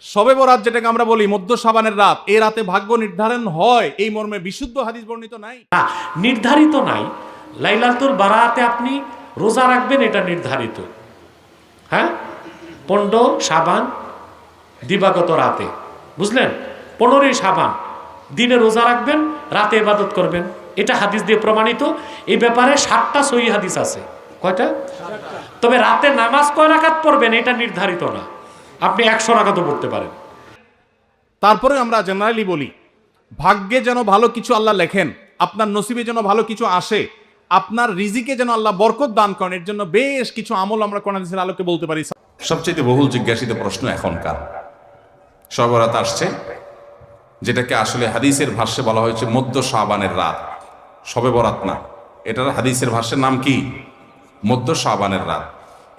সবে বরাত যেটাকে আমরা বলি মধ্য সাবানের রাত এই রাতে ভাগ্য নির্ধারণ হয় এই মর্মে বিশুদ্ধ হাদিস বর্ণিত নাই। না নির্ধারিত নাই। লাইলাতুল বারাতে আপনি রোজা রাখবেন এটা নির্ধারিত। হ্যাঁ? পণ্ড সাবান দিবাগত রাতে। বুঝলেন? পনেরোই সাবান দিনে রোজা রাখবেন রাতে ইবাদত করবেন। এটা হাদিস দিয়ে প্রমাণিত। এই ব্যাপারে সাতটা সহি হাদিস আছে। কয়টা? তবে রাতে নামাজ কয় রাকাত পড়বেন এটা নির্ধারিত না। আপনি একশো রাকাতও পড়তে পারেন। তারপরে আমরা জেনারেলি বলি ভাগ্যে যেন ভালো কিছু আল্লাহ লেখেন আপনার নসিবে যেন ভালো কিছু আসে আপনার রিজিকে যেন আল্লাহ বরকত দান করেন এর জন্য বেশ কিছু আমল আমরা কোরআন হাদিসের আলোকে বলতে পারি। সবচেয়ে বহুল জিজ্ঞাসিত প্রশ্ন এখনকার। সর্বরাত আসছে যেটাকে আসলে হাদিসের ভাষ্যে বলা হয়েছে মধ্য শাবানের রাত। সবে বরাত না এটার হাদিসের ভাষ্যের নাম কি? মধ্য শাবানের রাত।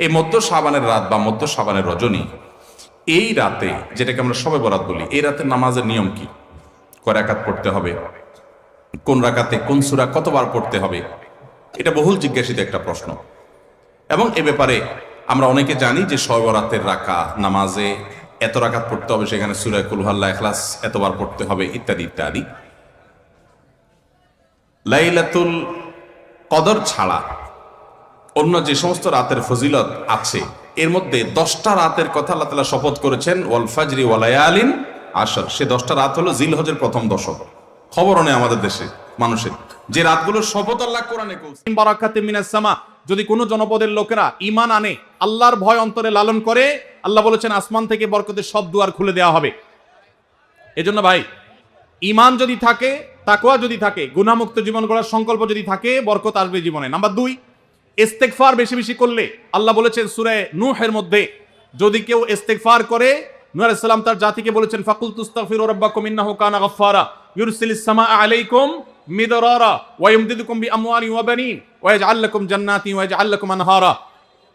এই মধ্য শাবানের রাত বা মধ্য শাবানের রজনী এই রাতে, যেটাকে আমরা সবে বরাত বলি, এই রাতের নামাজের নিয়ম কি? কয় রাকাত পড়তে হবে? কোন রাকাতে কোন সুরা কতবার পড়তে হবে? এটা বহুল জিজ্ঞাসিত একটা প্রশ্ন। এবং এ ব্যাপারে আমরা অনেকে জানি যে সবরাতের রাকা নামাজে এত রাকাত পড়তে হবে, সেখানে সুরায় কুলহাল্লা এখলাস এতবার পড়তে হবে, ইত্যাদি ইত্যাদি। লাইলাতুল কদর ছাড়া অন্য যে সমস্ত রাতের ফজিলত আছে এর মধ্যে দশটা রাতের কথা আল্লাহ তালা শপথ করেছেন, ওয়াল ফাজরি ওয়ালায়ালিন আসর সে দশটা রাত হলো জিলহজের প্রথম দশক। খবর নেই আমাদের দেশে, মানুষের। যে রাতগুলো শপথ আল্লাহ কোরআনে বারাকাতে সামা, যদি কোনো জনপদের লোকেরা ইমান আনে, আল্লাহর ভয় অন্তরে লালন করে, আল্লাহ বলেছেন, আসমান থেকে বরকতের সব দুয়ার খুলে দেওয়া হবে। এজন্য ভাই ইমান যদি থাকে, তাকওয়া যদি থাকে গুনামুক্ত জীবন গড়ার সংকল্প যদি থাকে, বরকত আসবে জীবনে। নাম্বার দুই ইস্তেকফার বেশি বেশি করলে আল্লাহ বলেছেন সুরে নূহের মধ্যে, যদি কেউ ইস্তেকফার করে, নূহ আলাইহিস সালাম তার জাতিকে বলেছেন ফাকুল তুস্তাগফিরু রাব্বাকুম ইন্নাহু কানা সামাআ আলাইকুম মিদরারা ইমদিদুকুম বিআমওয়ালি ওয়া বানিন জান্নাতি আনহারা।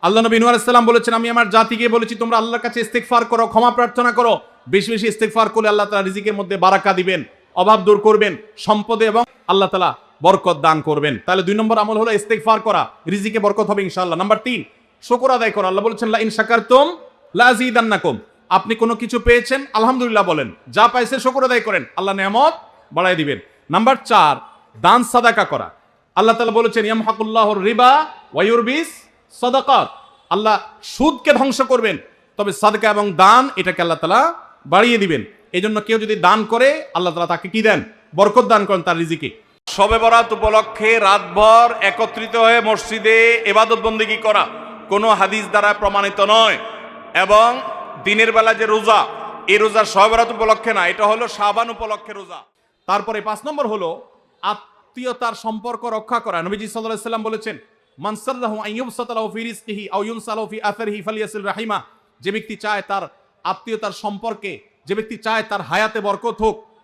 আল্লাহ নবী নূহ আলাইহিস সালাম বলেছেন, আমি আমার জাতিকে বলেছি, তোমরা আল্লাহর কাছে ইস্তেগফার করো, ক্ষমা প্রার্থনা করো। বেশি বেশি ইস্তেগফার করলে আল্লাহ তাআলা রিজিকের মধ্যে বারাকা দিবেন, অভাব দূর করবেন, সম্পদে এবং আল্লাহ তাআলা বরকত দান করবেন। তাহলে দুই নম্বর আমল হলো ইস্তেগফার করা। রিজিকে বরকত হবে ইনশাআল্লাহ। নাম্বার তিন, শুকর আদায় করা। আল্লাহ বলেছেন লা ইন শাকারতুম লা আযীদান্নাকুম আপনি কোনো কিছু পেয়েছেন? আলহামদুলিল্লাহ বলেন। যা পাইছে শুকর আদায় করেন। আল্লাহ নিয়ামত বাড়াই দিবেন। নাম্বার চার, দান সাদাকা করা। আল্লাহ তাআলা বলেছেন ইয়ামহাকুল্লাহুর রিবা ওয়ায়ুরবিস সাদাকাত। আল্লাহ সুদকে ধ্বংস করবেন। তবে সাদকা এবং দান এটাকে আল্লাহ তাআলা বাড়িয়ে দিবেন। এই জন্য কেউ যদি দান করে, আল্লাহ তাআলা তাকে কি দেন? বরকত দান করেন তার রিজিকে। সবে বরাত উপলক্ষে রাতভর একত্রিত হয়ে মসজিদে এবাদত বন্দিগি করা কোনো হাদিস দ্বারা প্রমাণিত নয়। এবং দিনের বেলা যে রোজা, এই রোজা বরাত উপলক্ষে না, এটা হলো শাবান উপলক্ষে রোজা। তারপরে পাঁচ নম্বর হলো আত্মীয়তার সম্পর্ক রক্ষা করা। নবীজি আলাইহি সাল্লাম বলেছেন মানসাল্লাহু আইয়ুবসাতালাহু ফি রিজকিহি আও ইউনসালাহু ফি আথারিহি ফালিয়াসিল রাহিমা। যে ব্যক্তি চায় তার আত্মীয়তার সম্পর্কে, যে ব্যক্তি চায় তার হায়াতে বরকত হোক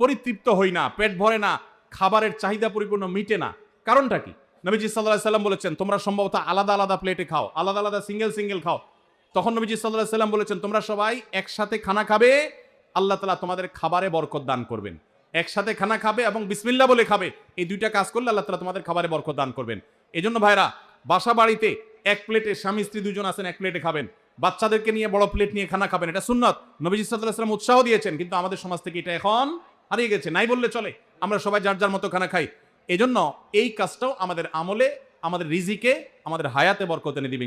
পরিতৃপ্ত হই না, পেট ভরে না, খাবারের চাহিদা পরিপূর্ণ মিটে না। কারণটা কি? নবীজি সাল্লাহ সাল্লাম বলেছেন, তোমরা সম্ভবত আলাদা আলাদা প্লেটে খাও, আলাদা আলাদা সিঙ্গেল সিঙ্গেল খাও। তখন নবীজি সাল্লাহ সাল্লাম বলেছেন, তোমরা সবাই একসাথে খানা খাবে, আল্লাহ তালা তোমাদের খাবারে বরকত দান করবেন। একসাথে খানা খাবে এবং বিসমিল্লা বলে খাবে। এই দুইটা কাজ করলে আল্লাহ তালা তোমাদের খাবারে বরকত দান করবেন। এই জন্য ভাইরা বাসা বাড়িতে এক প্লেটে স্বামী স্ত্রী দুজন আছেন, এক প্লেটে খাবেন। বাচ্চাদেরকে নিয়ে বড় প্লেট নিয়ে খানা খাবেন, এটা সুন্নত। নবীজি সাল্লাহ সাল্লাম উৎসাহ দিয়েছেন, কিন্তু আমাদের সমাজ থেকে এটা এখন হারিয়ে গেছে, নাই বললে চলে। আমরা সবাই যার যার মতো খানা খাই। এজন্য এই কাজটাও আমাদের আমলে, আমাদের রিজিকে, আমাদের হায়াতে বরকত এনে দিবে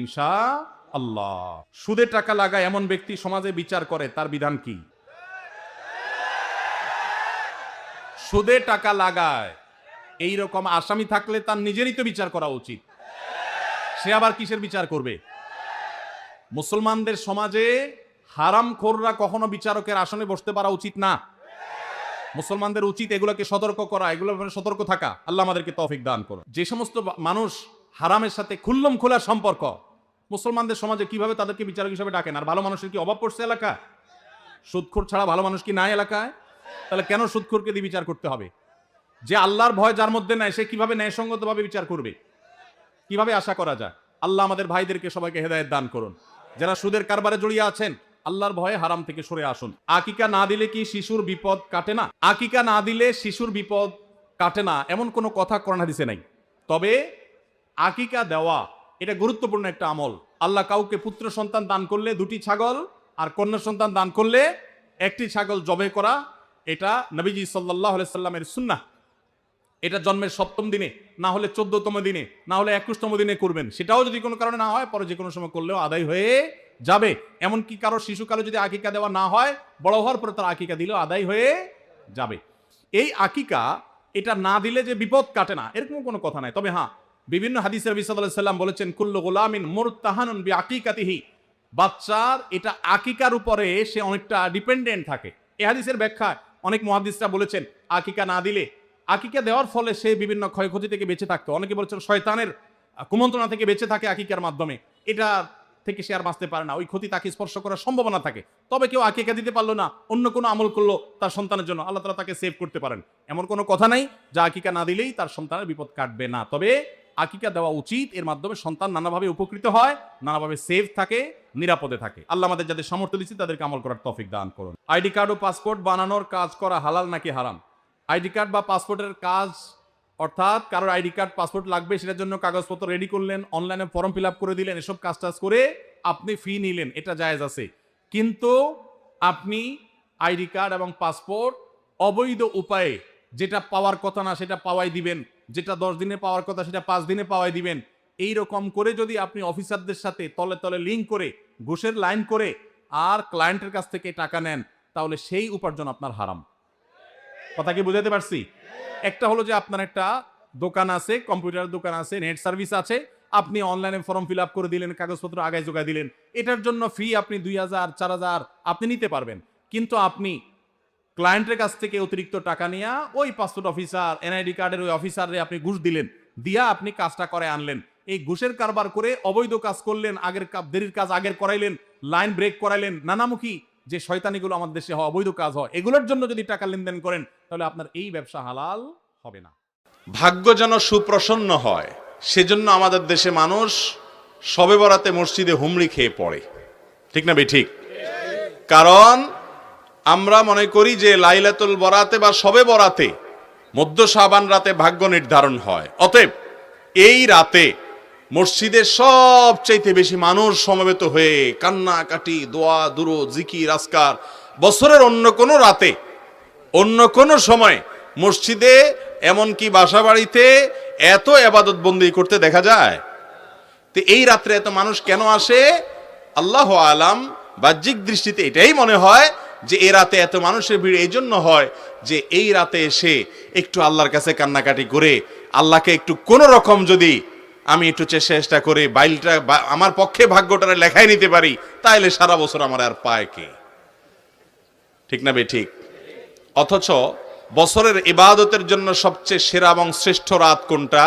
আল্লাহ সুদে টাকা লাগায় এমন ব্যক্তি সমাজে বিচার করে, তার বিধান কি? সুদে টাকা লাগায়। এই রকম আসামি থাকলে তার নিজেরই তো বিচার করা উচিত। সে আবার কিসের বিচার করবে? মুসলমানদের সমাজে হারাম খোররা কখনো বিচারকের আসনে বসতে পারা উচিত না। মুসলমানদের উচিত এগুলোকে সতর্ক করা, এগুলো ব্যাপারে সতর্ক থাকা। আল্লাহ আমাদেরকে তৌফিক দান করো যে সমস্ত মানুষ হারামের সাথে খুল্লম খোলার সম্পর্ক, মুসলমানদের সমাজে কীভাবে তাদেরকে বিচারক হিসেবে ডাকেন? আর ভালো মানুষের কি অভাব পড়ছে এলাকা সুদখোর ছাড়া ভালো মানুষ কি নাই এলাকায়? তাহলে কেন সুদখোরকে দিয়ে বিচার করতে হবে? যে আল্লাহর ভয় যার মধ্যে নেয়, সে কীভাবে ন্যায়সঙ্গতভাবে বিচার করবে? কীভাবে আশা করা যায়? আল্লাহ আমাদের ভাইদেরকে সবাইকে হেদায়েত দান করুন। যারা সুদের কারবারে জড়িয়ে আছেন আল্লাহর ভয়ে হারাম থেকে সরে আসুন। আকিকা না দিলে কি শিশুর বিপদ কাটে না? আকিকা না দিলে শিশুর বিপদ কাটে না, এমন কোনো কথা কোরআন হাদিসে নাই। তবে আকিকা দেওয়া, এটা গুরুত্বপূর্ণ একটা আমল। আল্লাহ কাউকে পুত্র সন্তান দান করলে দুটি ছাগল, আর কন্যা সন্তান দান করলে একটি ছাগল জবে করা, এটা নবীজি সাল্লাহ সাল্লামের সুন্নাহ। এটা জন্মের সপ্তম দিনে, না হলে চোদ্দতম দিনে, না হলে একুশতম দিনে করবেন। সেটাও যদি কোনো কারণে না হয়, পরে যে কোনো সময় করলেও আদায় হয়ে যাবে। এমনকি কারও শিশুকালে যদি আকিকা দেওয়া না হয়, বড় হওয়ার পরে তার আকিকা দিলেও আদায় হয়ে যাবে। এই আকিকা, এটা না দিলে যে বিপদ কাটে না, এরকম কোনো কথা নাই। তবে হ্যাঁ বিভিন্ন সাল্লাল্লাহু সাল্লাম বলেছেন, কুল্লু গোলামিন মুরতাহানুন বি আকিকাতিহি বাচ্চার এটা আকিকার উপরে সে অনেকটা ডিপেন্ডেন্ট থাকে। এ হাদিসের ব্যাখ্যা অনেক মহাদিসরা বলেছেন, আকিকা না দিলে। আকিকা দেওয়ার ফলে সে বিভিন্ন ক্ষয়ক্ষতি থেকে বেঁচে থাকতো। অনেকে বলেছেন, শয়তানের কুমন্ত্রণা থেকে বেঁচে থাকে আকিকার মাধ্যমে। এটা থেকে সে আর বাঁচতে পারে না। ওই ক্ষতি তাকে স্পর্শ করার সম্ভাবনা থাকে। তবে কেউ আকিকা দিতে পারল না, অন্য কোনো আমল করল তার সন্তানের জন্য। আল্লাহ তালা তাকে সেভ করতে পারেন। এমন কোনো কথা নাই যা আকিকা না দিলেই তার সন্তানের বিপদ কাটবে না। তবে আকিকা দেওয়া উচিত, এর মাধ্যমে সন্তান নানাভাবে উপকৃত হয়, নানাভাবে সেফ থাকে, নিরাপদে থাকে। আল্লাহ আমাদের যাদের সামর্থ্য দিচ্ছে তাদেরকে আমল করার তৌফিক দান করুন। আইডি কার্ড ও পাসপোর্ট বানানোর কাজ করা হালাল নাকি হারাম? আইডি কার্ড বা পাসপোর্টের কাজ অর্থাৎ কারোর আইডি কার্ড, পাসপোর্ট লাগবে, সেটার জন্য কাগজপত্র রেডি করলেন অনলাইনে ফর্ম ফিল করে দিলেন, এসব কাজ টাজ করে আপনি ফি নিলেন, এটা জায়েজ আছে। কিন্তু আপনি আইডি কার্ড এবং পাসপোর্ট অবৈধ উপায়ে যেটা পাওয়ার কথা না, সেটা পাওয়াই দিবেন, যেটা দশ দিনে পাওয়ার কথা, সেটা পাঁচ দিনে পাওয়াই দিবেন এই রকম করে যদি আপনি অফিসারদের সাথে তলে তলে লিঙ্ক করে, ঘুষের লাইন করে আর ক্লায়েন্টের কাছ থেকে টাকা নেন, তাহলে সেই উপার্জন আপনার হারাম। কথা কি বুঝাতে পারছি? একটা হলো যে আপনার একটা দোকান আছে কম্পিউটার দোকান আছে, নেট সার্ভিস আছে, আপনি অনলাইনে ফর্ম ফিল আপ করে দিলেন, কাগজপত্র আগায় যোগায় দিলেন, এটার জন্য ফি আপনি দুই হাজার, চার হাজার আপনি নিতে পারবেন। কিন্তু আপনি ক্লায়েন্টের কাছ থেকে অতিরিক্ত টাকা নিয়ে ওই পাসপোর্ট অফিসার, এনআইডি কার্ডের ওই অফিসারে আপনি ঘুষ দিলেন, দিয়া আপনি কাজটা করে আনলেন। এই ঘুষের কারবার করে অবৈধ কাজ করলেন, আগের দেরির কাজ আগের করাইলেন, লাইন ব্রেক করাইলেন, নানামুখী যে শয়তানিগুলো আমাদের দেশে হয় অবৈধ কাজ হয়, এগুলোর জন্য যদি টাকা লেনদেন করেন, তাহলে আপনার এই ব্যবসা হালাল হবে না। ভাগ্য যেন সুপ্রসন্ন হয়, সেজন্য আমাদের দেশে মানুষ সবে বরাতে মসজিদে হুমড়ি খেয়ে পড়ে। ঠিক না বে ঠিক? কারণ আমরা মনে করি যে লাইলাতুল বরাতে বা সবে বরাতে মধ্য সাবান রাতে ভাগ্য নির্ধারণ হয়। অতএব এই রাতে মসজিদে সবচাইতে বেশি মানুষ সমবেত হয়ে কান্নাকাটি, দোয়া দুরো জিকির আসকার বছরের অন্য কোনো রাতে, অন্য কোনো সময় মসজিদে এমনকি বাসা বাড়িতে এত এবাদত বন্দি করতে দেখা যায়। তো এই রাত্রে এত মানুষ কেন আসে? আল্লাহ আলাম বাহ্যিক দৃষ্টিতে এটাই মনে হয় যে এ রাতে এত মানুষের ভিড় এই জন্য হয় যে এই রাতে এসে একটু আল্লাহর কাছে কান্নাকাটি করে, আল্লাহকে একটু কোনো রকম যদি আমি একটু চেষ্টা করে, বাইলটা আমার পক্ষে ভাগ্যটারে লেখাই নিতে পারি, তাইলে সারা বছর আমার আর পায় কে? ঠিক না বে, ঠিক? অথচ বছরের ইবাদতের জন্য সবচেয়ে সেরা এবং শ্রেষ্ঠ রাত কোনটা?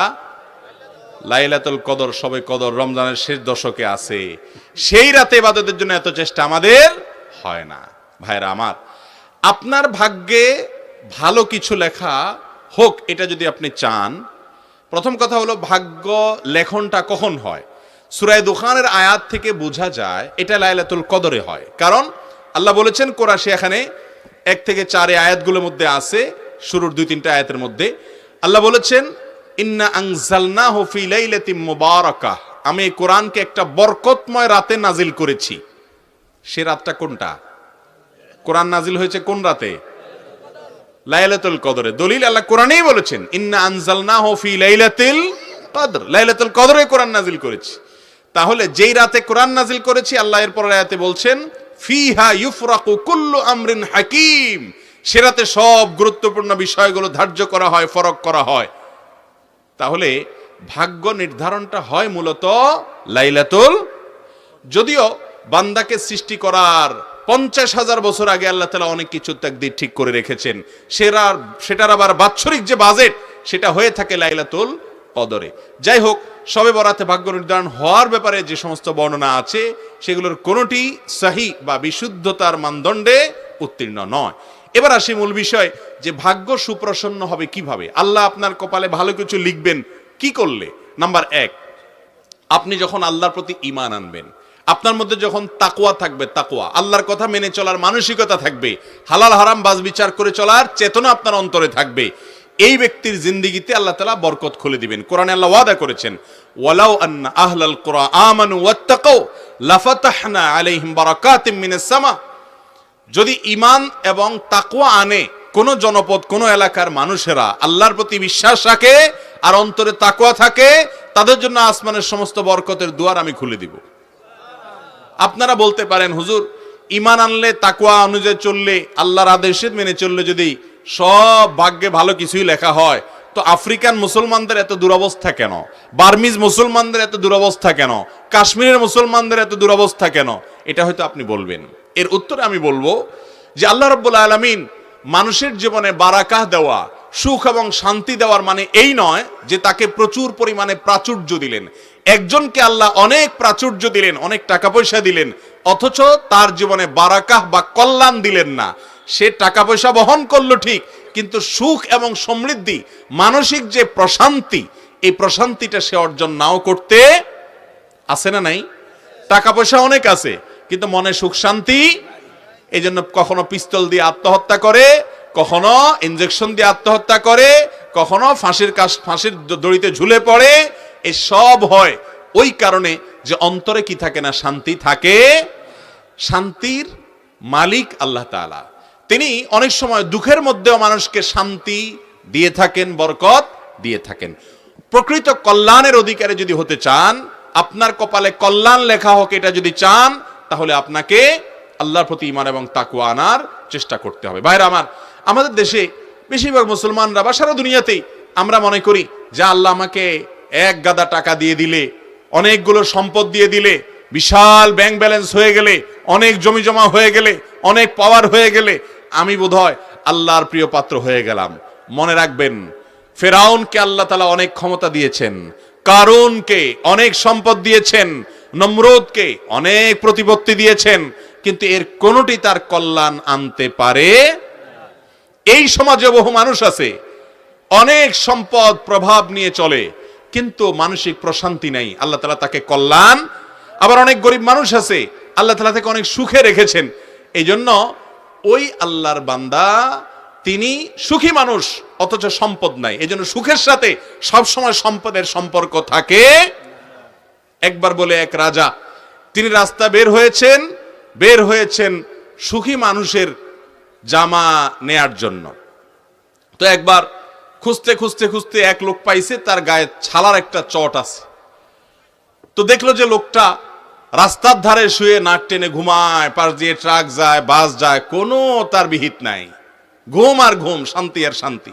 লাইলাতুল কদর, সবে কদর, রমজানের শেষ দশকে আছে। সেই রাতে ইবাদতের জন্য এত চেষ্টা আমাদের হয় না। ভাইরা আমার, আপনার ভাগ্যে ভালো কিছু লেখা হোক, এটা যদি আপনি চান প্রথম কথা হলো, ভাগ্য লেখনটা কখন হয়? সুরায় দোকানের আয়াত থেকে বোঝা যায়, এটা লাইলাতুল কদরে হয়। কারণ আল্লাহ বলেছেন কোরআশে এখানে এক থেকে চারে আয়াতগুলোর মধ্যে আছে, শুরুর দুই তিনটা আয়াতের মধ্যে। আল্লাহ বলেছেন, ইন্না আংজালনা হফি লাইলাতিম মুবারাকাহ আমি এই কোরআনকে একটা বরকতময় রাতে নাজিল করেছি। সে রাতটা কোনটা? কোরআন নাজিল হয়েছে কোন রাতে? লাইলাতুল কদরে। দলিল আল্লাহ কোরআনেই বলেছেন, ইন্না আনজালনাহু ফি লাইলাতিল কদর। লাইলাতুল কদরে কোরআন নাজিল করেছি। তাহলে যেই রাতে কোরআন নাজিল করেছি, আল্লাহ এর পরের আয়াতে বলছেন, ফিহা ইউফরাকু কুল্লু আমরিন হাকিম। সে রাতে সব গুরুত্বপূর্ণ বিষয়গুলো ধার্য করা হয়, ফরক করা হয়। তাহলে ভাগ্য নির্ধারণটা হয় মূলত লাইলাতুল। যদিও বান্দাকে সৃষ্টি করার পঞ্চাশ হাজার বছর আগে আল্লাহ তালা অনেক কিছু তাকদির ঠিক করে রেখেছেন। সেটার সেটার আবার বাৎসরিক যে বাজেট, সেটা হয়ে থাকে লাইলাতুল কদরে। যাই হোক, সবে বরাতে ভাগ্য নির্ধারণ হওয়ার ব্যাপারে যে সমস্ত বর্ণনা আছে, সেগুলোর কোনোটি সাহি বা বিশুদ্ধতার মানদণ্ডে উত্তীর্ণ নয়। এবার আসি মূল বিষয়, যে ভাগ্য সুপ্রসন্ন হবে কীভাবে? আল্লাহ আপনার কপালে ভালো কিছু লিখবেন, কি করলে? নাম্বার এক, আপনি যখন আল্লাহর প্রতি ইমান আনবেন আপনার মধ্যে যখন তাকুয়া থাকবে তাকুয়া আল্লাহর কথা মেনে চলার মানসিকতা থাকবে। হালাল হারাম বাজ বিচার করে চলার চেতনা আপনার অন্তরে থাকবে। এই ব্যক্তির জিন্দিগিতে আল্লাহ তালা বরকত খুলে দিবেন। কোরআনে আল্লাহ ওয়াদা করেছেন, ওয়ালাউ আন্না আহলাল কুরআ আমানু ওয়াত্তাকাউ, লাফাতাহনা আলাইহিম বারাকাতিম মিনাস সামা। যদি ইমান এবং তাকুয়া আনে কোন জনপদ, কোন এলাকার মানুষেরা, আল্লাহর প্রতি বিশ্বাস রাখে আর অন্তরে তাকুয়া থাকে, তাদের জন্য আসমানের সমস্ত বরকতের দুয়ার আমি খুলে দিব। আপনারা বলতে পারেন, হুজুর ইমান আনলে তাকুয়া অনুযায়ী চললে আল্লাহর আদেশের মেনে চললে যদি সব ভাগ্যে ভালো কিছুই লেখা হয়, তো আফ্রিকান মুসলমানদের এত দুরবস্থা কেন? বার্মিজ মুসলমানদের এত দুরবস্থা কেন? কাশ্মীরের মুসলমানদের এত দুরবস্থা কেন? এটা হয়তো আপনি বলবেন। এর উত্তরে আমি বলব যে আল্লাহ রব্বুল আলমিন মানুষের জীবনে বারাকাহ দেওয়া, সুখ এবং শান্তি দেওয়ার মানে এই নয় যে তাকে প্রচুর পরিমাণে প্রাচুর্য দিলেন। একজনকে আল্লাহ অনেক প্রাচুর্য দিলেন, অনেক টাকা পয়সা দিলেন, অথচ তার জীবনে বারাকাহ বা কল্যাণ দিলেন না। সে টাকা পয়সা বহন করল ঠিক, কিন্তু সুখ এবং সমৃদ্ধি, মানসিক যে প্রশান্তি, এই প্রশান্তিটা সে অর্জন নাও করতে আছে না নাই? টাকা পয়সা অনেক আছে, কিন্তু মনে সুখ শান্তি? এই জন্য কখনো পিস্তল দিয়ে আত্মহত্যা করে, কখনো ইনজেকশন দিয়ে আত্মহত্যা করে, কখনো ফাঁসির কাজ ফাঁসির দড়িতে ঝুলে পড়ে এই সব হয়। ওই কারণে যে অন্তরে কি থাকে না, শান্তি থাকে। শান্তির মালিক আল্লাহ তাআলা। তিনি অনেক সময় দুঃখের মধ্যেও মানুষকে শান্তি দিয়ে থাকেন, বরকত দিয়ে থাকেন। প্রকৃত কল্যাণের অধিকারে যদি হতে চান, আপনার কপালে কল্যাণ লেখা হোক, এটা যদি চান, তাহলে আপনাকে আল্লাহর প্রতি ইমান এবং তাকুয়া আনার চেষ্টা করতে হবে। বাইরে আমার, আমাদের দেশে বেশিরভাগ মুসলমানরা বা সারা দুনিয়াতেই আমরা মনে করি, যে আল্লাহ আমাকে এক গাদা টাকা দিয়ে দিলে, অনেকগুলো সম্পদ দিয়ে দিলে, বিশাল ব্যাংক ব্যালেন্স হয়ে গেলে, অনেক জমি জমা হয়ে গেলে, অনেক পাওয়ার হয়ে গেলে, আমি বোধহয় আল্লাহর প্রিয় পাত্র হয়ে গেলাম। মনে রাখবেন, ফেরাউনকে আল্লাহ তালা অনেক ক্ষমতা দিয়েছেন, কারুনকে অনেক সম্পদ দিয়েছেন, নমরুদকে অনেক প্রতিপত্তি দিয়েছেন, কিন্তু এর কোনোটি তার কল্যাণ আনতে পারে? এই সমাজে বহু মানুষ আছে, অনেক সম্পদ প্রভাব নিয়ে চলে কিন্তু মানসিক প্রশান্তি নাই। আল্লাহ তালা তাকে কল্যাণ, আবার অনেক গরিব মানুষ আছে, আল্লাহ তালা তাকে অনেক সুখে রেখেছেন। এই জন্য ওই আল্লাহর বান্দা, তিনি সুখী মানুষ, অথচ সম্পদ নাই। এই জন্য সুখের সাথে সবসময় সম্পদের সম্পর্ক থাকে। একবার বলে এক রাজা, তিনি রাস্তা বের হয়েছেন বের হয়েছেন সুখী মানুষের জামা নেয়ার জন্য। তো একবার খুঁজতে খুঁজতে খুঁজতে এক লোক পাইছে, তার গায়ে ছালার একটা চট আছে। তো দেখল যে লোকটা রাস্তার ধারে শুয়ে নাক টেনে ঘুমায়, পাশ দিয়ে ট্রাক যায়, বাস যায়, কোনো তার বিহিত নাই। ঘুম আর ঘুম, শান্তি আর শান্তি।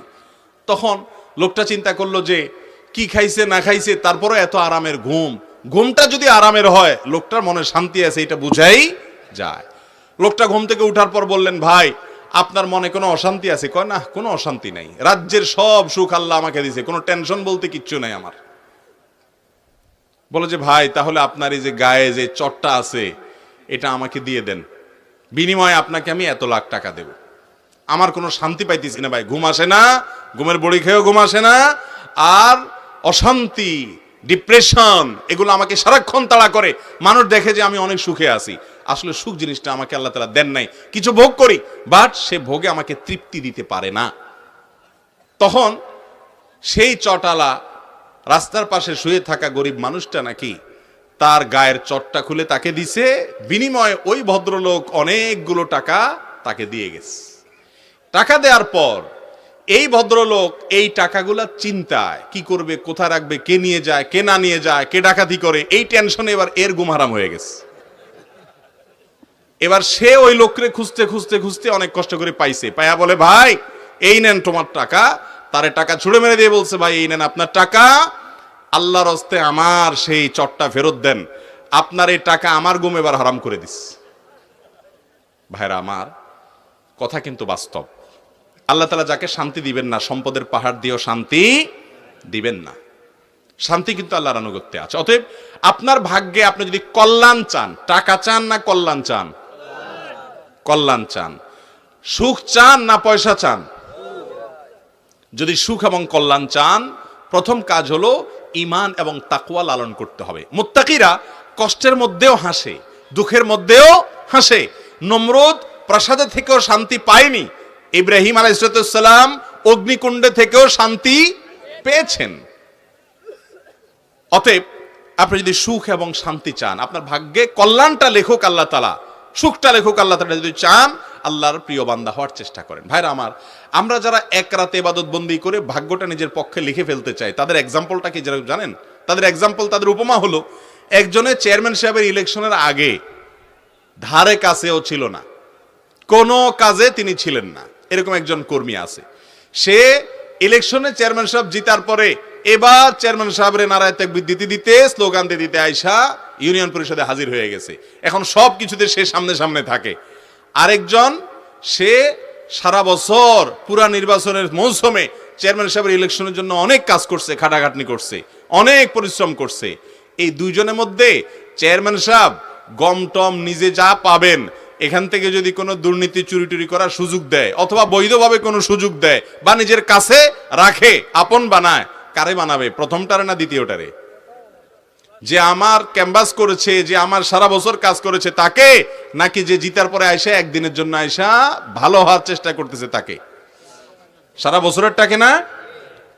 তখন লোকটা চিন্তা করল যে কি খাইছে, না খাইছে তারপরে এত আরামের ঘুম। ঘুমটা যদি আরামের হয়, লোকটার মনে শান্তি আছে, এটা বুঝাই যায়। লোকটা ঘুম থেকে উঠার পর বললেন, ভাই আপনার মনে কোনো অশান্তি আছে? কয়, না, কোনো অশান্তি নাই। রাজ্যের সব সুখ আল্লাহ আমাকে দিছে কোনো টেনশন বলতে কিচ্ছু নাই আমার। বলে যে, ভাই, তাহলে আপনার এই যে গায়ে যে চটটা আছে, এটা আমাকে দিয়ে দেন। বিনিময়ে আপনাকে আমি এত লাখ টাকা দেব। আমার কোনো শান্তি পাইতেছি না, ভাই। ঘুম আসে না, ঘুমের বড়ি খেয়েও ঘুম আসে না। আর অশান্তি, ডিপ্রেশন, এগুলো আমাকে সারাক্ষণ তাড়া করে। মানুষ দেখে যে আমি অনেক সুখে আছি। আসলে সুখ জিনিসটা আমাকে আল্লাহ তালা দেন নাই। কিছু ভোগ করি বাট সে ভোগে আমাকে তৃপ্তি দিতে পারে না। তখন সেই চটালা রাস্তার পাশে শুয়ে থাকা গরিব মানুষটা নাকি তার গায়ের চটটা খুলে তাকে দিছে। বিনিময়ে ওই ভদ্রলোক অনেকগুলো টাকা তাকে দিয়ে গেছে। টাকা দেওয়ার পর এই ভদ্রলোক এই টাকাগুলা চিন্তায়, কি করবে, কোথায় রাখবে, কে নিয়ে যায়, কে না নিয়ে যায়, কে ডাকাতি করে, এই টেনশনে এবার এর গুমহারাম হয়ে গেছে। এবার সে ওই লোকরে খুঁজতে খুঁজতে খুঁজতে অনেক কষ্ট করে পাইছে। পায়া বলে, ভাই, এই নেন তোমার টাকা। তারে টাকা ছুড়ে মেরে দিয়ে বলছে, ভাই, এই নেন আপনার টাকা। আল্লাহর হস্তে আমার সেই চটটা ফেরত দেন। আপনার এই টাকা আমার গুম এবার হারাম করে দিস। ভাইরা আমার, কথা কিন্তু বাস্তব। আল্লাহ তালা যাকে শান্তি দিবেন না, সম্পদের পাহাড় দিয়েও শান্তি দিবেন না। শান্তি কিন্তু আল্লাহর আনুগত্যে আছে। অতএব আপনার ভাগ্যে আপনি যদি কল্যাণ চান, টাকা চান না কল্যাণ চান কল্যাণ চান। সুখ চান না পয়সা চান? যদি সুখ এবং কল্যাণ চান, প্রথম কাজ হলো ইমান এবং তাকুয়া লালন করতে হবে। মুত্তাকিরা কষ্টের মধ্যেও হাসে, দুঃখের মধ্যেও হাসে। নমরুদ প্রাসাদে থেকেও শান্তি পায়নি। ইব্রাহিম আলাইসালাম অগ্নিকুণ্ডে থেকেও শান্তি পেয়েছেন। অতএব আপনি যদি সুখ এবং শান্তি চান, আপনার ভাগ্যে কল্যাণটা লেখক আল্লাহ তালা সুখটা লেখক, আল্লাহ তালা যদি চান, আল্লাহর প্রিয় বান্দা হওয়ার চেষ্টা করেন। ভাইরা আমার, আমরা যারা এক রাতে এবাদত বন্দি করে ভাগ্যটা নিজের পক্ষে লিখে ফেলতে চাই, তাদের এক্সাম্পলটা কি যারা জানেন? তাদের এক্সাম্পল তাদের উপমা হলো একজনের চেয়ারম্যান সাহেবের ইলেকশনের আগে ধারে কাছেও ছিল না। কোনো কাজে তিনি ছিলেন না। এরকম একজন কর্মী আছে। সে ইলেকশনে চেয়ারম্যান সাহেব জিতার পরে এবার চেয়ারম্যান সাহেবের নারায় তাকবীর দিতে দিতে, স্লোগান দিতে দিতে আইসা ইউনিয়ন পরিষদে হাজির হয়ে গেছে। এখন সব কিছুতে সে সামনে সামনে থাকে। আরেকজন, সে সারা বছর পুরা নির্বাচনের মৌসুমে চেয়ারম্যান সাহেবের ইলেকশনের জন্য অনেক কাজ করছে, খাটাখাটনি করছে, অনেক পরিশ্রম করছে। এই দুইজনের মধ্যে চেয়ারম্যান সাহেব গম টম নিজে যা পাবেন, এখান থেকে যদি কোনো দুর্নীতি চুরি টুরি করার সুযোগ দেয়, অথবা বৈধভাবে কোনো সুযোগ দেয়, বা নিজের কাছে রাখে, আপন বানায় কারে বানাবে? প্রথমটারে না দ্বিতীয়টারে? যে আমার ক্যাম্বাস করেছে, যে আমার সারা বছর কাজ করেছে তাকে, নাকি যে জিতার পরে আয়সা একদিনের জন্য আয়সা ভালো হওয়ার চেষ্টা করতেছে তাকে? সারা বছরের টাকে না?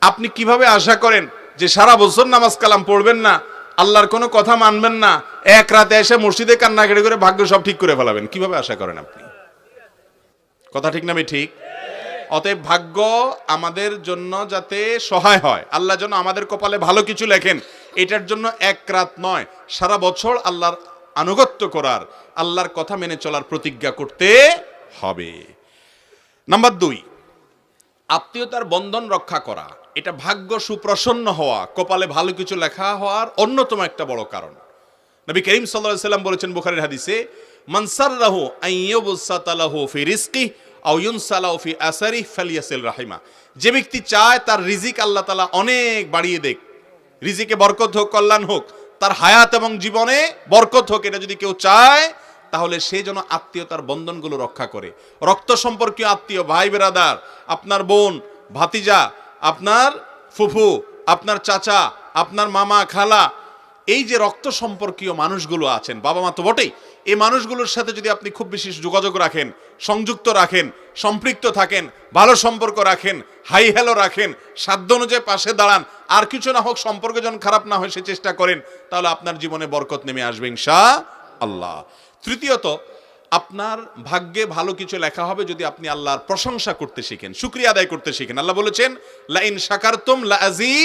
আপনি কীভাবে আশা করেন যে সারা বছর নামাজ কালাম পড়বেন না, আল্লাহর কোনো কথা মানবেন না, এক রাতে এসে মসজিদে কান্নাকাটি করে ভাগ্য সব ঠিক করে ফেলাবেন? কীভাবে আশা করেন আপনি? কথা ঠিক না আমি ঠিক? অতএব ভাগ্য আমাদের জন্য যাতে সহায় হয়। আল্লাহ যেন আমাদের কপালে ভালো কিছু লেখেন, এটার জন্য এক রাত নয়, সারা বছর আল্লাহর আনুগত্য করার, আল্লাহর কথা মেনে চলার প্রতিজ্ঞা করতে হবে। নাম্বার দুই, আত্মীয়তার বন্ধন রক্ষা করা। এটা ভাগ্য সুপ্রসন্ন হওয়া, কপালে ভালো কিছু লেখা হওয়ার অন্যতম একটা বড় কারণ। নবী করিম সাল্লাল্লাহু সাল্লাম বলেছেন বুখারীর হাদিসে মানসাররাহু আইয়ুবসাতালাহু ফি রিজকি আও ইউনসালাহু ফি আসারি ফালিয়াসিল রাহিমা। যে ব্যক্তি চায় তার রিজিক আল্লাহ তাআলা অনেক বাড়িয়ে দেখ রিজিকে বরকত হোক, কল্যাণ হোক, তার হায়াত এবং জীবনে বরকত হোক, এটা যদি কেউ চায়, তাহলে সে যেন আত্মীয়তার বন্ধনগুলো রক্ষা করে। রক্ত সম্পর্কীয় আত্মীয়, ভাই বেরাদার, আপনার বোন, ভাতিজা, আপনার ফুফু, আপনার চাচা, আপনার মামা, খালা, এই যে রক্ত সম্পর্কীয় মানুষগুলো আছেন বাবা মা তো বটেই এই মানুষগুলোর সাথে যদি আপনি খুব বেশি যোগাযোগ রাখেন, সংযুক্ত রাখেন, সম্পৃক্ত থাকেন, ভালো সম্পর্ক রাখেন, হাই হ্যালো রাখেন, সাধ্য অনুযায়ী পাশে দাঁড়ান, আর কিছু না হোক সম্পর্ক যেন খারাপ না হয় সে চেষ্টা করেন, তাহলে আপনার জীবনে বরকত নেমে আসবে ইনশা আল্লাহ তৃতীয়ত, আপনার ভাগ্যে ভালো কিছু লেখা হবে যদি আপনি আল্লাহর প্রশংসা করতে শিখেন, শুক্রিয়া আদায় করতে শিখেন। আল্লাহ বলেছেন, লাইন শাকারতুম লাজি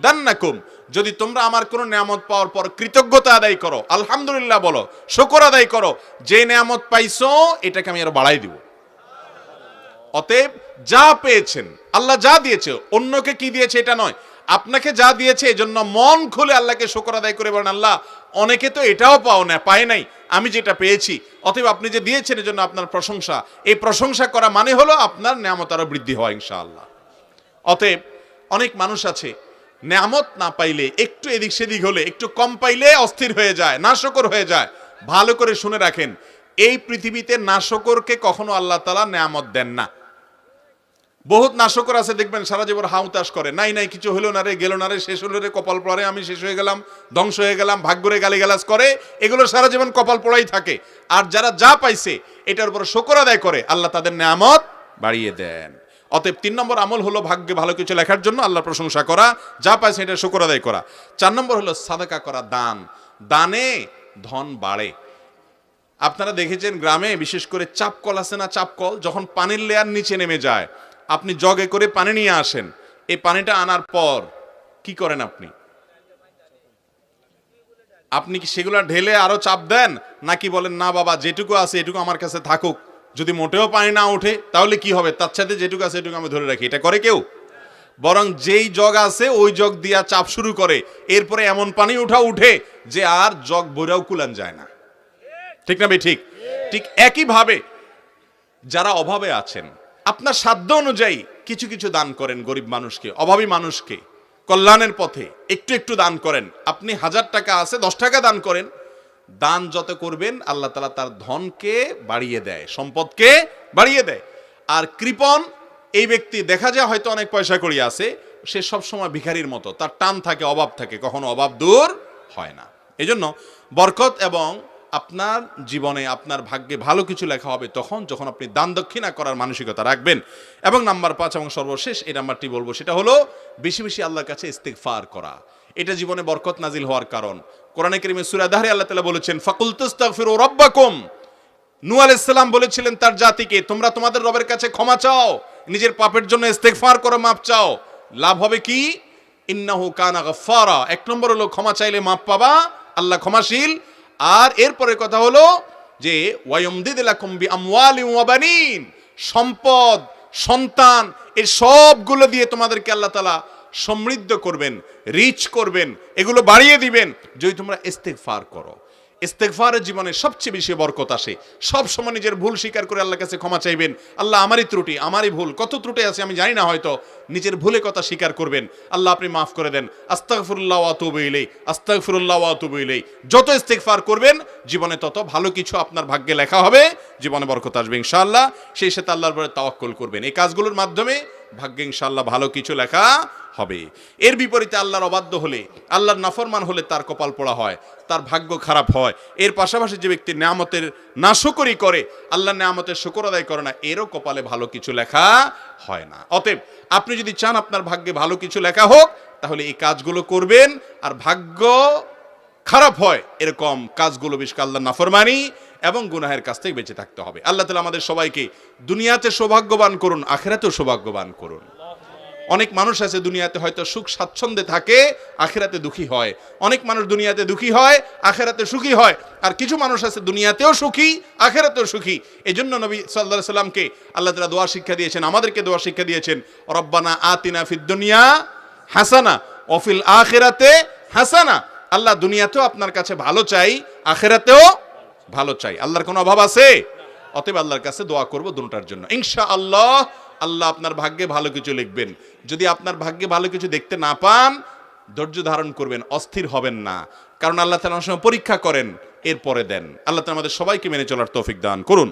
দান্নাকুম, যদি তোমরা আমার কোনো নিয়ামত পাওয়ার পর কৃতজ্ঞতা আদায় করো, আলহামদুলিল্লাহ বলো, শুকর আদায় করো, যে নিয়ামত পাইছো, এটাকে আমি আরও বাড়াই দিব। অতএব যা পেয়েছেন, আল্লাহ যা দিয়েছে, অন্যকে কি দিয়েছে এটা নয়, আপনাকে যা দিয়েছে এজন্য মন খুলে আল্লাহকে শুকর আদায় করে বলেন, আল্লাহ, অনেকে তো এটাও পাও না, পায় নাই, আমি যেটা পেয়েছি, অতএব আপনি যে দিয়েছেন এজন্য আপনার প্রশংসা, এই প্রশংসা করা মানে হলো আপনার নিয়ামত আরও বৃদ্ধি হয় ইনশাআল্লাহ। অতএব অনেক মানুষ আছে নেয়ামত না পাইলে, একটু এদিক সেদিক হলে, একটু কম পাইলে অস্থির হয়ে যায়, নাশকর হয়ে যায়। ভালো করে শুনে রাখেন, এই পৃথিবীতে নাশকরকে কখনো আল্লাহ তালা নেয়ামত দেন না। বহুত নাশকর আছে, দেখবেন সারা জীবন হাউতাস করে, নাই নাই, কিছু হলো না রে, গেল না রে, শেষ হলো রে, কপাল পড়ে, আমি শেষ হয়ে গেলাম, ধ্বংস হয়ে গেলাম, ভাগ্যরে গালিগালাজ করে, এগুলো সারা জীবন কপাল পড়াই থাকে। আর যারা যা পাইছে, এটার উপর শকর আদায় করে, আল্লাহ তাদের নেয়ামত বাড়িয়ে দেন। অতএব তিন নম্বর আমল হলো ভাগ্যে ভালো কিছু লেখার জন্য আল্লাহর প্রশংসা করা, যা পাইছে এটা শকর আদায় করা। চার নম্বর হলো সাদাকা করা, দান। দানে ধন বাড়ে। আপনারা দেখেছেন গ্রামে বিশেষ করে চাপকল আছে না চাপকল, যখন পানির লেয়ার নিচে নেমে যায়, আপনি জগে করে পানি নিয়ে আসেন, এই পানিটা আনার পর কি করেন আপনি? আপনি কি সেগুলো ঢেলে আরও চাপ দেন, নাকি বলেন, না বাবা, যেটুকু আছে এটুকু আমার কাছে থাকুক যদি মোটেও পানি না ওঠে, তাহলে কি হবে? তার সাথে যেটুকু আছে এটুকু আমি ধরে রাখি। এটা করে কেউ? বরং যেই জগ আছে, ওই জগ দিয়া চাপ শুরু করে। এরপরে এমন পানি উঠা উঠে যে আর জগ বইরাও কুলান যায় না। ঠিক না ঠিক। ঠিক একইভাবে যারা অভাবে আছেন, আপনার সাধ্য অনুযায়ী কিছু কিছু দান করেন গরিব মানুষকে, অভাবী মানুষকে। কল্যাণের পথে একটু একটু দান করেন। আপনি হাজার টাকা আছে, দশ টাকা দান করেন দান যত করবেন, আল্লাহ তালা তার ধনকে বাড়িয়ে দেয়, সম্পদকে বাড়িয়ে দেয়। আর কৃপন, এই ব্যক্তি দেখা যায় হয়তো অনেক পয়সা করি আছে, সে সবসময় ভিখারির মতো, তার টান থাকে, অভাব থাকে, কখনো অভাব দূর হয় না। এজন্য বরকত এবং আপনার জীবনে আপনার ভাগ্যে ভালো কিছু লেখা হবে তখন যখন আপনি দান দক্ষিণা করার মানসিকতা রাখবেন। এবং নাম্বার পাঁচ এবং সর্বশেষ এই নাম্বারটি বলব, সেটা হলো বেশি বেশি আল্লাহর কাছে ইস্তেগফার করা। এটা জীবনে বরকত নাজিল হওয়ার কারণ। কোরআনে কারিমে সূরা দাহরে আল্লাহ তাআলা বলেছেন ফাকুল তাস্তাগফিরু রাব্বাকুম। নূহ আলাইহিস সালাম বলেছিলেন তার জাতিকে, তোমরা তোমাদের রবের কাছে ক্ষমা চাও, নিজের পাপের জন্য ইস্তেগফার করো মাপ চাও। লাভ হবে কি? ইন্নাহু কানা গাফফারা। এক নম্বর হলো ক্ষমা চাইলে মাপ পাবা, আল্লাহ ক্ষমাশীল। আর এরপরের কথা হলো যে সম্পদ, সন্তান এই সবগুলো দিয়ে তোমাদেরকে আল্লাহ তালা সমৃদ্ধ করবেন রিচ করবেন, এগুলো বাড়িয়ে দিবেন। যদি তোমরা ইস্তেগফার করো। ইস্তেগফারের জীবনে সবচেয়ে বেশি বরকত আসে। সব সময় নিজের ভুল স্বীকার করে আল্লাহর কাছে ক্ষমা চাইবেন। আল্লাহ আমারই ত্রুটি, আমারই ভুল, কত ত্রুটি আছে আমি জানি না হয়তো। নিজের ভুলে কথা স্বীকার করবেন। আল্লাহ আপনি মাফ করে দেন। আস্তাগফিরুল্লাহ ওয়া আতুবু ইলাই আস্তাগফিরুল্লাহ ওয়া আতুবু ইলাই যত ইস্তেগফার করবেন, জীবনে তত ভালো কিছু আপনার ভাগ্যে লেখা হবে, জীবনে বরকত আসবে ইনশাআল্লাহ। সেই সাথে আল্লাহর উপরে তাওয়াক্কুল করবেন। এই কাজগুলোর মাধ্যমে ভাগ্যে ইনশাল্লাহ ভালো কিছু লেখা হবে। এর বিপরীতে আল্লাহর অবাধ্য হলে, আল্লাহর নাফরমান হলে তার কপাল পোড়া হয়, তার ভাগ্য খারাপ হয়। এর পাশাপাশি যে ব্যক্তি নামতের নাশকরি করে, আল্লাহর নামতের শুকর আদায় করে না, এরও কপালে ভালো কিছু লেখা হয় না। অতএব আপনি যদি চান আপনার ভাগ্যে ভালো কিছু লেখা হোক, তাহলে এই কাজগুলো করবেন। আর ভাগ্য খারাপ হয়, এরকম কাজগুলো বেশ আল্লাহ নাফরমানি এবং গুনাহের কাছ থেকে বেঁচে থাকতে হবে। আল্লাহ তালা আমাদের সবাইকে দুনিয়াতে সৌভাগ্যবান করুন, আখেরাতেও সৌভাগ্যবান করুন। অনেক মানুষ আছে দুনিয়াতে হয়তো সুখ স্বাচ্ছন্দ্যে থাকে, আখেরাতে দুঃখী হয়। অনেক মানুষ দুনিয়াতে দুঃখী হয়, আখেরাতে সুখী হয়। আর কিছু মানুষ আছে দুনিয়াতেও সুখী, আখেরাতেও সুখী। এই জন্য নবী সাল্লাহ সাল্লামকে আল্লাহ তালা দোয়া শিক্ষা দিয়েছেন, আমাদেরকে দোয়া শিক্ষা দিয়েছেন, রব্বানা আতিনা দুনিয়া হাসানা অফিল আখেরাতে হাসানা। আল্লাহ দুনিয়াতেও আপনার কাছে ভালো চাই, আখেরাতেও ভালো চাই। আল্লাহর কোনো অভাব আছে? অতএব আল্লাহর কাছে দোয়া করব দুটার জন্য। ইনশা আল্লাহ আল্লাহ আপনার ভাগ্যে ভালো কিছু লিখবেন। যদি আপনার ভাগ্যে ভালো কিছু দেখতে না পান, ধৈর্য ধারণ করবেন, অস্থির হবেন না। কারণ আল্লাহ তালা সময় পরীক্ষা করেন, এরপরে দেন। আল্লাহ তালা আমাদের সবাইকে মেনে চলার তৌফিক দান করুন।